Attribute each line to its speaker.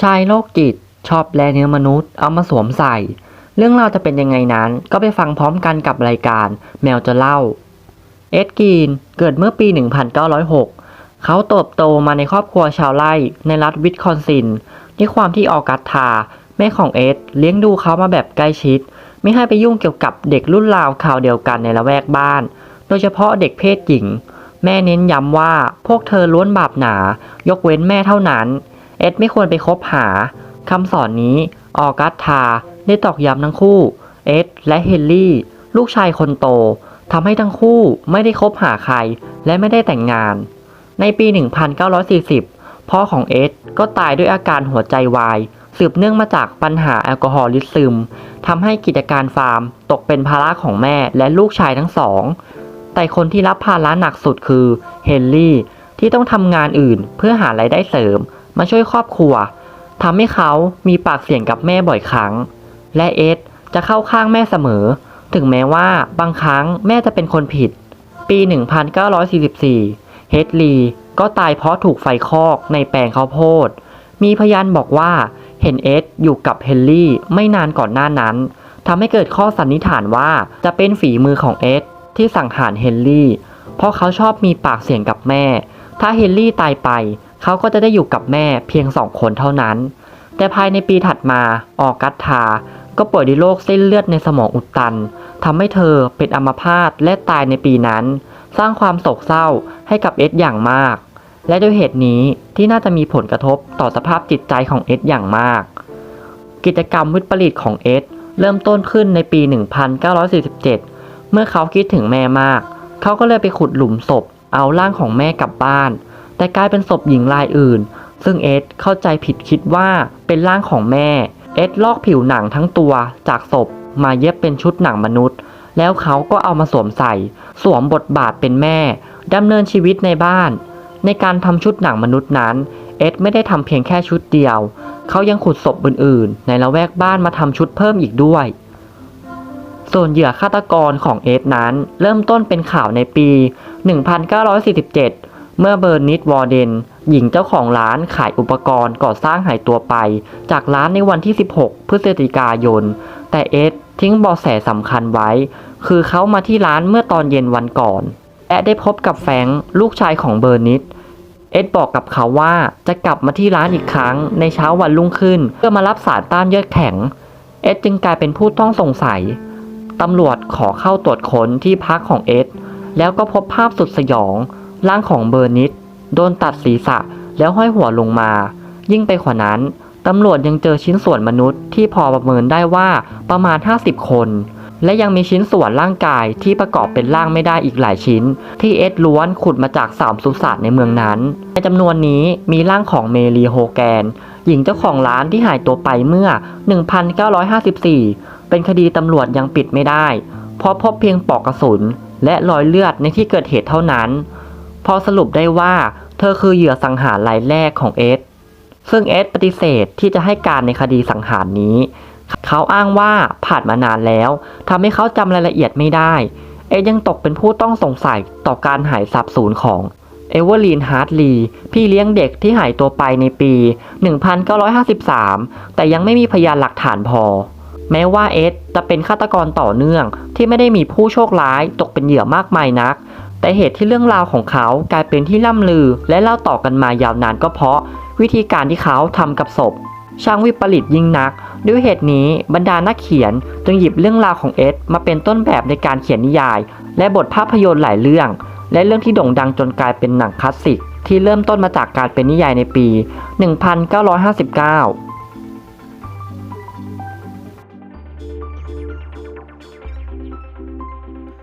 Speaker 1: ชายโรคจิต ชอบแลเนื้อมนุษย์เอามาสวมใส่ เรื่องราวจะเป็นยังไงนั้น ก็ไปฟังพร้อมกันกับรายการ แมวจะเล่า เอ็ดกีนเกิดเมื่อปี 1906 เขาเติบโตมาในครอบครัวชาวไร่ในรัฐวิสคอนซินด้วยความที่ออกัสทา แม่ของเอ็ดเลี้ยงดูเขามาแบบใกล้ชิด ไม่ให้ไปยุ่งเกี่ยวกับเด็กรุ่นราวข่าวเดียวกันในละแวกบ้าน โดยเฉพาะเด็กเพศหญิง แม่เน้นย้ำว่าพวกเธอล้วนบาปหนา ยกเว้นแม่เท่านั้น เอ็ดไม่ควรไปคบหาคำสอนนี้ออกัสทาได้ตอกย้ำทั้งคู่ เอ็ดและเฮนรี่ ลูกชายคนโตทำให้ทั้งคู่ไม่ได้คบหาใครและไม่ได้แต่งงาน ในปี 1940 พ่อของเอ็ดก็ตายด้วยอาการหัวใจวาย สืบเนื่องมาจากปัญหาแอลกอฮอลิซึมทำให้กิจการฟาร์ม ตกเป็นภาระของแม่และลูกชายทั้งสอง แต่คนที่รับภาระหนักสุดคือเฮนรี่ที่ต้องทำงานอื่นเพื่อหารายได้เสริม มาช่วยครอบครัวทำให้เขามีปากเสียงกับแม่บ่อยครั้ง และเอ็ดจะเข้าข้างแม่เสมอ ถึงแม้ว่าบางครั้งแม่จะเป็นคนผิด ปี 1944 เฮดลีก็ตายเพราะถูกไฟคอกในแปลงข้าวโพด มีพยานบอกว่าเห็นเอ็ดอยู่กับเฮนรี่ไม่นานก่อนหน้านั้นทำให้เกิดข้อสันนิษฐานว่าจะเป็นฝีมือของเอ็ดที่สังหารเฮนรี่ เพราะเขาชอบมีปากเสียงกับแม่ ถ้าเฮนรี่ตายไป เขาก็จะได้อยู่กับแม่เพียงสองคนเท่านั้น แต่ภายในปีถัดมาออกัสทา ก็ป่วยด้วยโรคเส้นเลือดในสมองอุดตันทำให้เธอเป็นอัมพาตและตายในปีนั้น สร้างความโศกเศร้าให้กับเอ็ดอย่างมาก และด้วยเหตุนี้ที่น่าจะมีผลกระทบต่อสภาพจิตใจของเอ็ดอย่างมาก กิจกรรมวิปริตของเอ็ดเริ่มต้นขึ้นในปี 1947 เมื่อเขาคิดถึงแม่มาก เขาก็เลยไปขุดหลุมศพ เอาร่างของแม่กลับบ้าน แต่กลายเป็นศพหญิงรายอื่น ซึ่งเอ็ดเข้าใจผิดคิดว่าเป็นร่างของแม่ เอ็ดลอกผิวหนังทั้งตัวจากศพมาเย็บเป็นชุดหนังมนุษย์ แล้วเขาก็เอามาสวมใส่ สวมบทบาทเป็นแม่ดำเนินชีวิตในบ้าน ในการทำชุดหนังมนุษย์นั้น เอ็ดไม่ได้ทำเพียงแค่ชุดเดียว เขายังขุดศพอื่นๆ ในละแวกบ้านมาทำชุดเพิ่มอีกด้วยส่วนเหยื่อฆาตกรของเอ็ดนั้น เริ่มต้นเป็นข่าวในปี 1947 เมื่อเบอร์นิดวอร์เดน หญิงเจ้าของร้านขายอุปกรณ์ก่อสร้างหายตัวไป จากร้านในวันที่ 16 พฤศจิกายน แต่เอ็ดทิ้งเบอแสสำคัญไว้ คือเขามาที่ร้านเมื่อตอนเย็นวันก่อน และได้พบกับแฟงลูกชายของเบอร์นิด เอ็ดบอกกับเขาว่าจะกลับมาที่ร้านอีกครั้งในเช้าวันรุ่งขึ้น เพื่อมารับสารต้านเยือกแข็ง เอ็ดจึงกลายเป็นผู้ต้องสงสัยตำรวจขอเข้าตรวจค้นที่พักของเอ็ดแล้วก็พบภาพสุดสยอง ร่างของเบอร์นิดโดนตัดศีรษะแล้วห้อยหัวลงมา ยิ่งไปกว่านั้นตำรวจยังเจอชิ้นส่วนมนุษย์ที่พอประเมินได้ว่าประมาณ 50 คน และยังมีชิ้นส่วนร่างกายที่ประกอบเป็นร่างไม่ได้อีกหลายชิ้น ที่เอ็ดล้วนขุดมาจากสามสุสานในเมืองนั้น ในจำนวนนี้มีร่างของเมลีโฮแกน หญิงเจ้าของร้านที่หายตัวไปเมื่อ 1954 เป็นคดีตำรวจยังปิดไม่ได้ เพราะพบเพียงปลอกกระสุน และรอยเลือดในที่เกิดเหตุเท่านั้น พอสรุปได้ว่าเธอคือเหยื่อสังหารรายแรกของเอ็ดซึ่งเอ็ดปฏิเสธที่จะให้การในคดีสังหารนี้ เขาอ้างว่าผ่านมานานแล้วทำให้เขาจำรายละเอียดไม่ได้ เอ็ดยังตกเป็นผู้ต้องสงสัยต่อการหายสับสูญของเอเวอร์ลีนฮาร์ดลีพี่เลี้ยงเด็กที่หายตัวไปในปี 1953 แต่ยังไม่มีพยานหลักฐานพอ แม้ว่าเอ็ดจะเป็นฆาตกรต่อเนื่องที่ไม่ได้มีผู้โชคร้ายตกเป็นเหยื่อมากมายนัก แต่เหตุที่เรื่องราวของเขากลายเป็นที่ล่ำลือ และเล่าต่อกันมายาวนานก็เพราะ วิธีการที่เขาทำกับศพ ช่างวิปริตยิ่งนัก ด้วยเหตุนี้บรรดานักเขียนจึงหยิบเรื่องราวของเอ็ดมาเป็นต้นแบบในการเขียนนิยาย และบทภาพยนตร์หลายเรื่อง และเรื่องที่โด่งดังจนกลายเป็นหนังคลาสสิกที่เริ่มต้นมาจากการเป็นนิยายในปี 1959